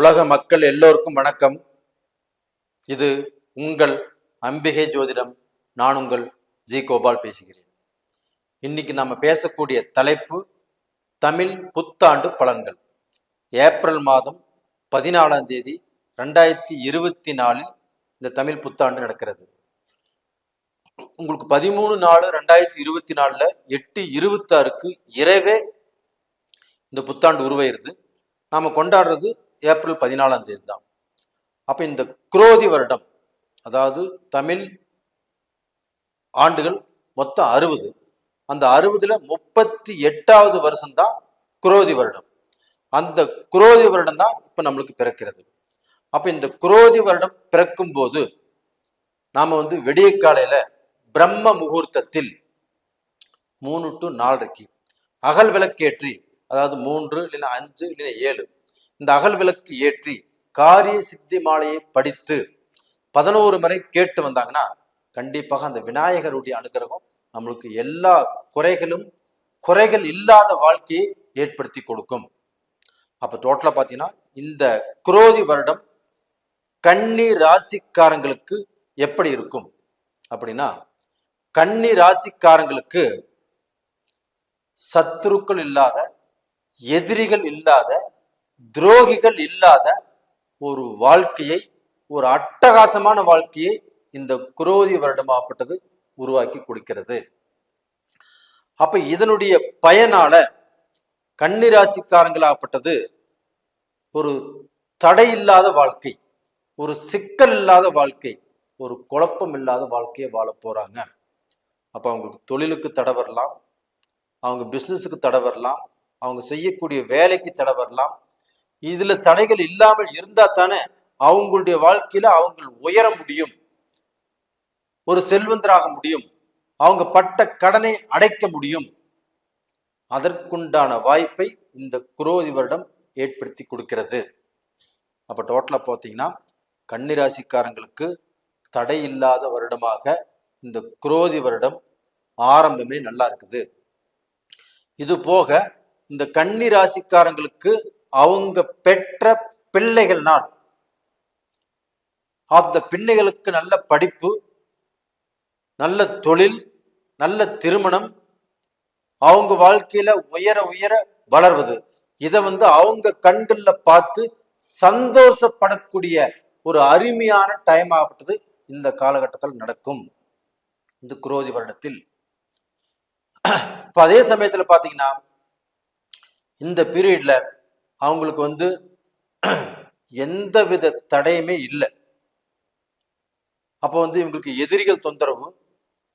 உலக மக்கள் எல்லோருக்கும் வணக்கம். இது உங்கள் அம்பிகை ஜோதிடம். நான் உங்கள் ஜி கோபால் பேசுகிறேன். இன்னைக்கு நம்ம பேசக்கூடிய தலைப்பு தமிழ் புத்தாண்டு பலன்கள். ஏப்ரல் மாதம் பதினாலாம் தேதி ரெண்டாயிரத்தி இருபத்தி நாலில் இந்த தமிழ் புத்தாண்டு நடக்கிறது. உங்களுக்கு பதிமூணு நாலு ரெண்டாயிரத்தி இருபத்தி நாலில் எட்டு இருபத்தாறுக்கு இரவே இந்த புத்தாண்டு உருவாயிருது. நாம கொண்டாடுறது ஏப்ரல் பதினாலாம் தேதி தான் அப்ப இந்த குரோதி வருடம் அதாவது தமிழ் ஆண்டுகள் மொத்தம் அறுபது. அந்த அறுபதுல முப்பத்தி எட்டாவது வருஷம் தான் குரோதி வருடம். அந்த குரோதி வருடம் தான் இப்ப நம்மளுக்கு பிறக்கிறது. அப்போ இந்த குரோதி வருடம் பிறக்கும் போது நாம வந்து விடிய காலையில் பிரம்ம முகூர்த்தத்தில் மூணு டு நாலரைக்கு அகல் விளக்கேற்றி அதாவது மூன்று இல்லைன்னா அஞ்சு இல்லைன்னா ஏழு இந்த அகல் விளக்கு ஏற்றி காரிய சித்தி மாலையை படித்து பதினோரு முறை கேட்டு வந்தாங்கன்னா கண்டிப்பாக அந்த விநாயகருடைய அனுகிரகம் நம்மளுக்கு எல்லா குறைகளும் குறைகள் இல்லாத வாழ்க்கையை ஏற்படுத்தி கொடுக்கும். அப்ப டோட்டலா பாத்தீங்கன்னா இந்த குரோதி வருடம் கன்னி ராசிக்காரங்களுக்கு எப்படி இருக்கும்? அப்படின்னா கன்னி ராசிக்காரங்களுக்கு சத்துருக்கள் இல்லாத எதிரிகள் இல்லாத துரோகிகள் இல்லாத ஒரு வாழ்க்கையை ஒரு அட்டகாசமான வாழ்க்கையை இந்த குரோதி வருடமாகப்பட்டது உருவாக்கி கொடுக்கிறது. அப்ப இதனுடைய பயனால கன்னிராசிக்காரங்களாகப்பட்டது ஒரு தடை இல்லாத வாழ்க்கை ஒரு சிக்கல் இல்லாத வாழ்க்கை ஒரு குழப்பம் இல்லாத வாழ்க்கையை வாழ போறாங்க. அப்ப அவங்களுக்கு தொழிலுக்கு தடை வரலாம் அவங்க பிசினஸுக்கு தடை வரலாம் அவங்க செய்யக்கூடிய வேலைக்கு தடை வரலாம் இதுல தடைகள் இல்லாமல் இருந்தா தானே அவங்களுடைய வாழ்க்கையில அவங்க உயர முடியும். ஒரு செல்வந்தராக முடியும். அவங்க பட்ட கடனை அடைக்க முடியும். அதற்குண்டான வாய்ப்பை இந்த குரோதி வருடம் ஏற்படுத்தி கொடுக்கிறது. அப்ப டோட்டலா பார்த்தீங்கன்னா கன்னிராசிக்காரங்களுக்கு தடை இல்லாத வருடமாக இந்த குரோதி வருடம் ஆரம்பமே நல்லா இருக்குது. இது போக இந்த கன்னி ராசிக்காரங்களுக்கு அவங்க பெற்ற பிள்ளைகள்னால் அந்த பிள்ளைகளுக்கு நல்ல படிப்பு நல்ல தொழில் நல்ல திருமணம் அவங்க வாழ்க்கையில உயர உயர வளர்வது. இதை வந்து அவங்க கண்கள்ல பார்த்து சந்தோஷப்படக்கூடிய ஒரு அருமையான டைம் ஆகப்பட்டது இந்த காலகட்டத்தில் நடக்கும். இந்த குரோதி வருடத்தில். இப்போ அதே சமயத்துல பாத்தீங்கன்னா இந்த பீரியட்ல அவங்களுக்கு வந்து எந்த வித தடையுமே இல்லை. அப்போ வந்து இவங்களுக்கு எதிரிகள் தொந்தரவு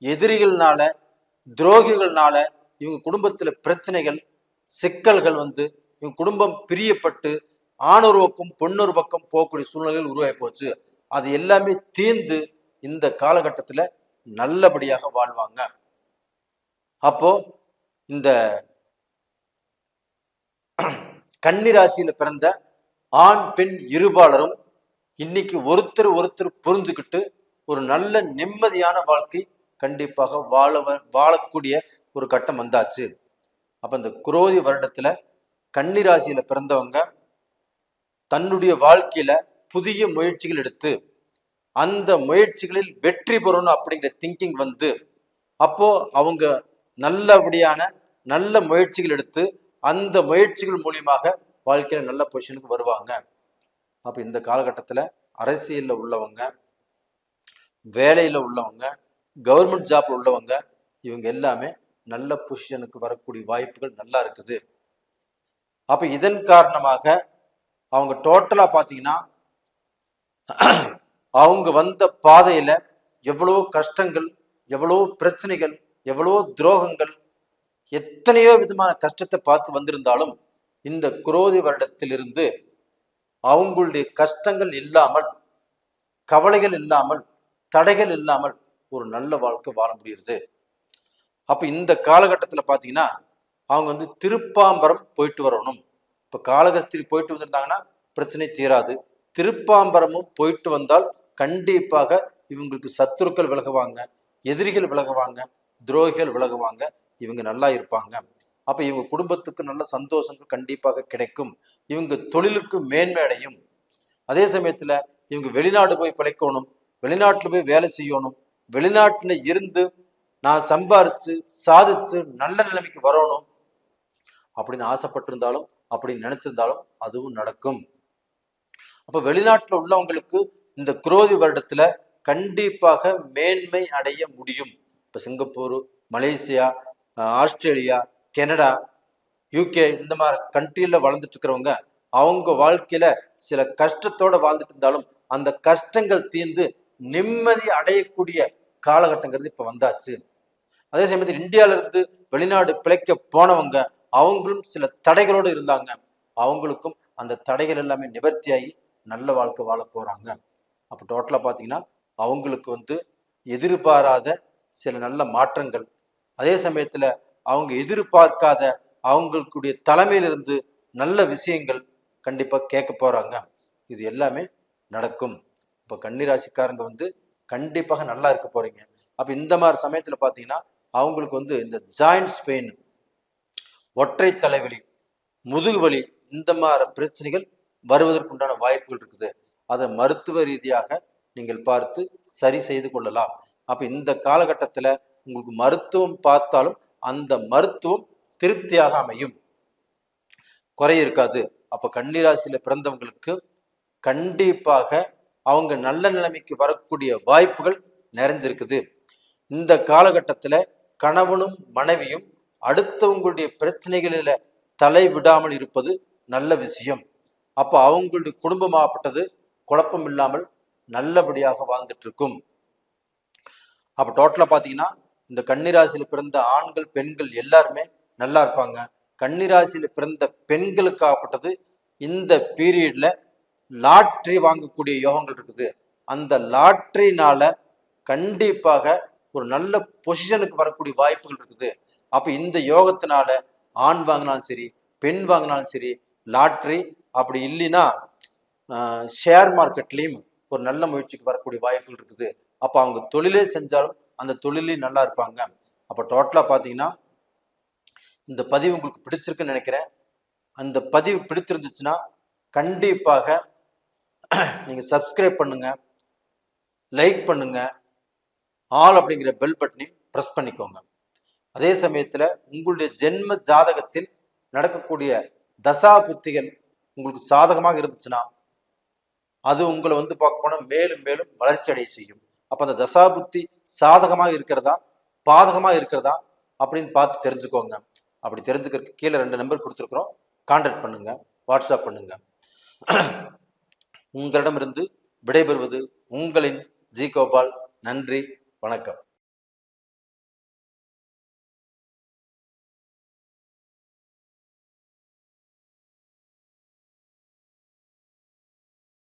எதிரிகள்னால துரோகிகள்னால இவங்க குடும்பத்துல பிரச்சனைகள் சிக்கல்கள் வந்து இவங்க குடும்பம் பிரியப்பட்டு ஆணொரு பக்கம் பொண்ணொரு பக்கம் போகக்கூடிய சூழ்நிலைகள் உருவாகி போச்சு. அது எல்லாமே தீர்ந்து இந்த காலகட்டத்துல நல்லபடியாக வாழ்வாங்க. அப்போ இந்த கன்னிராசியில பிறந்த ஆண் பெண் இருபாலரும் இன்னைக்கு ஒருத்தர் ஒருத்தர் புரிஞ்சுக்கிட்டு ஒரு நல்ல நிம்மதியான வாழ்க்கை கண்டிப்பாக வாழ வாழக்கூடிய ஒரு கட்டம் வந்தாச்சு. அப்ப இந்த குரோதி வருடத்துல கன்னிராசியில பிறந்தவங்க தன்னுடைய வாழ்க்கையில புதிய முயற்சிகள் எடுத்து அந்த முயற்சிகளில் வெற்றி பெறணும் அப்படிங்கிற திங்கிங் வந்து அப்போ அவங்க நல்லபடியான நல்ல முயற்சிகள் எடுத்து அந்த முயற்சிகள் மூலியமாக வாழ்க்கையில நல்ல பொசிஷனுக்கு வருவாங்க. அப்போ இந்த காலகட்டத்துல அரசியலில் உள்ளவங்க வேலையில் உள்ளவங்க கவர்மெண்ட் ஜாப்ல உள்ளவங்க இவங்க எல்லாமே நல்ல பொசிஷனுக்கு வரக்கூடிய வாய்ப்புகள் நல்லா இருக்குது. அப்போ இதன் காரணமாக அவங்க டோட்டலா பார்த்தீங்கன்னா அவங்க வந்த பாதையில் எவ்வளவோ கஷ்டங்கள் எவ்வளவோ பிரச்சனைகள் எவ்வளவோ துரோகங்கள் எத்தனையோ விதமான கஷ்டத்தை பார்த்து வந்திருந்தாலும் இந்த குரோதி வருடத்திலிருந்து அவங்களுடைய கஷ்டங்கள் இல்லாமல் கவலைகள் இல்லாமல் தடைகள் இல்லாமல் ஒரு நல்ல வாழ்க்கை வாழ முடியுது. அப்போ இந்த காலகட்டத்துல பார்த்தீங்கன்னா அவங்க வந்து திருப்பாம்பரம் போயிட்டு வரணும். இப்ப காலகஸ்திரி போயிட்டு வந்திருந்தாங்கன்னா பிரச்சனை தீராது. திருப்பாம்பரமும் போயிட்டு வந்தால் கண்டிப்பாக இவங்களுக்கு சத்துருக்கள் விலகுவாங்க எதிரிகள் விலகுவாங்க. துரோகிகள் விலகுவாங்க. இவங்க நல்லா இருப்பாங்க. அப்போ இவங்க குடும்பத்துக்கு நல்ல சந்தோஷங்கள் கண்டிப்பாக கிடைக்கும். இவங்க தொழிலுக்கு மேன்மை அடையும். அதே சமயத்துல இவங்க வெளிநாடு போய் பிழைக்கணும். வெளிநாட்டுல போய் வேலை செய்யணும். வெளிநாட்டுல இருந்து நான் சம்பாரித்து சாதிச்சு நல்ல நிலைமைக்கு வரணும். அப்படின்னு ஆசைப்பட்டிருந்தாலும் அப்படின்னு நினைச்சிருந்தாலும் அதுவும் நடக்கும். அப்போ வெளிநாட்டுல உள்ளவங்களுக்கு இந்த குரோதி வருடத்துல கண்டிப்பாக மேன்மை அடைய முடியும். இப்போ Singapore Malaysia Australia Canada UK இந்த மாதிரி கண்ட்ரியில் வளர்ந்துட்டு இருக்கிறவங்க அவங்க வாழ்க்கையில சில கஷ்டத்தோட வாழ்ந்துட்டு இருந்தாலும் அந்த கஷ்டங்கள் தீர்ந்து நிம்மதி அடையக்கூடிய காலகட்டங்கிறது இப்ப வந்தாச்சு. அதே சமயத்தில் இந்தியால இருந்து வெளிநாடு பிழைக்க போனவங்க அவங்களும் சில தடைகளோடு இருந்தாங்க. அவங்களுக்கும் அந்த தடைகள் எல்லாமே நிவர்த்தியாகி நல்ல வாழ்க்கை வாழ போறாங்க. அப்போ டோட்டலா பார்த்தீங்கன்னா அவங்களுக்கு வந்து எதிர்பாராத சில நல்ல மாற்றங்கள். அதே சமயத்துல அவங்க எதிர்பார்க்காத அவங்களுக்குடைய தலைமையிலிருந்து நல்ல விஷயங்கள் கண்டிப்பா கேட்க போறாங்க. இது எல்லாமே நடக்கும். இப்போ கன்னிராசிக்காரங்க வந்து கண்டிப்பாக நல்லா இருக்க போறீங்க. அப்ப இந்த மாதிரி சமயத்துல பாத்தீங்கன்னா அவங்களுக்கு வந்து இந்த ஜாயின்ட்ஸ் பெயின் ஒற்றை தலைவலி முதுகு வலி இந்த மாதிரி பிரச்சனைகள் வருவதற்குண்டான வாய்ப்புகள் இருக்குது. அதை மருத்துவ ரீதியாக நீங்கள் பார்த்து சரி செய்து கொள்ளலாம். அப்ப இந்த காலகட்டத்துல உங்களுக்கு மருத்துவம் பார்த்தாலும் அந்த மருத்துவம் திருப்தியாக அமையும். குறை இருக்காது. அப்ப கன்னிராசியில பிறந்தவங்களுக்கு கண்டிப்பாக அவங்க நல்ல நிலைமைக்கு வரக்கூடிய வாய்ப்புகள் நிறைஞ்சிருக்குது. இந்த காலகட்டத்துல கணவனும் மனைவியும் அடுத்தவங்களுடைய பிரச்சனைகளில தலை விடாமல் இருப்பது நல்ல விஷயம். அப்போ அவங்களுடைய குடும்பமாகப்பட்டது குழப்பம் இல்லாமல் நல்லபடியாக வாழ்ந்துட்டு இருக்கும். அப்போ டோட்டலாக பார்த்தீங்கன்னா இந்த கன்னிராசியில் பிறந்த ஆண்கள் பெண்கள் எல்லாருமே நல்லா இருப்பாங்க. கன்னிராசியில் பிறந்த பெண்களுக்காகப்பட்டது இந்த பீரியடில் லாட்ரி வாங்கக்கூடிய யோகங்கள் இருக்குது. அந்த லாட்ரினால கண்டிப்பாக ஒரு நல்ல பொசிஷனுக்கு வரக்கூடிய வாய்ப்புகள் இருக்குது. அப்போ இந்த யோகத்தினால ஆண் வாங்கினாலும் சரி பெண் வாங்கினாலும் சரி லாட்ரி அப்படி இல்லைன்னா ஷேர் மார்க்கெட்லேயும் ஒரு நல்ல முயற்சிக்கு வரக்கூடிய வாய்ப்புகள் இருக்குது. அப்போ அவங்க தொழிலே செஞ்சாலும் அந்த தொழிலே நல்லா இருப்பாங்க. அப்போ டோட்டலாக பார்த்தீங்கன்னா இந்த பதிவு உங்களுக்கு பிடிச்சிருக்குன்னு நினைக்கிறேன். அந்த பதிவு பிடிச்சிருந்துச்சுன்னா கண்டிப்பாக நீங்கள் சப்ஸ்கிரைப் பண்ணுங்க லைக் பண்ணுங்க ஆல் அப்படிங்கிற பெல் பட்டனையும் ப்ரெஸ் பண்ணிக்கோங்க. அதே சமயத்தில் உங்களுடைய ஜென்ம ஜாதகத்தில் நடக்கக்கூடிய தசா புத்திகள் உங்களுக்கு சாதகமாக இருந்துச்சுன்னா அது உங்களை வந்து பார்க்க போனால் மேலும் மேலும் வளர்ச்சி அடைய செய்யும். அப்போ அந்த தசா புத்தி சாதகமாக இருக்கிறதா? பாதகமாக இருக்கிறதா? அப்படின்னு பார்த்து தெரிஞ்சுக்கோங்க. அப்படி தெரிஞ்சுக்கிறதுக்கு கீழே ரெண்டு நம்பர் கொடுத்துருக்குறோம். கான்டாக்ட் பண்ணுங்க. வாட்ஸ்அப் பண்ணுங்க. உங்களிடமிருந்து விடைபெறுவது உங்களின் ஜி கோபால். நன்றி. வணக்கம்.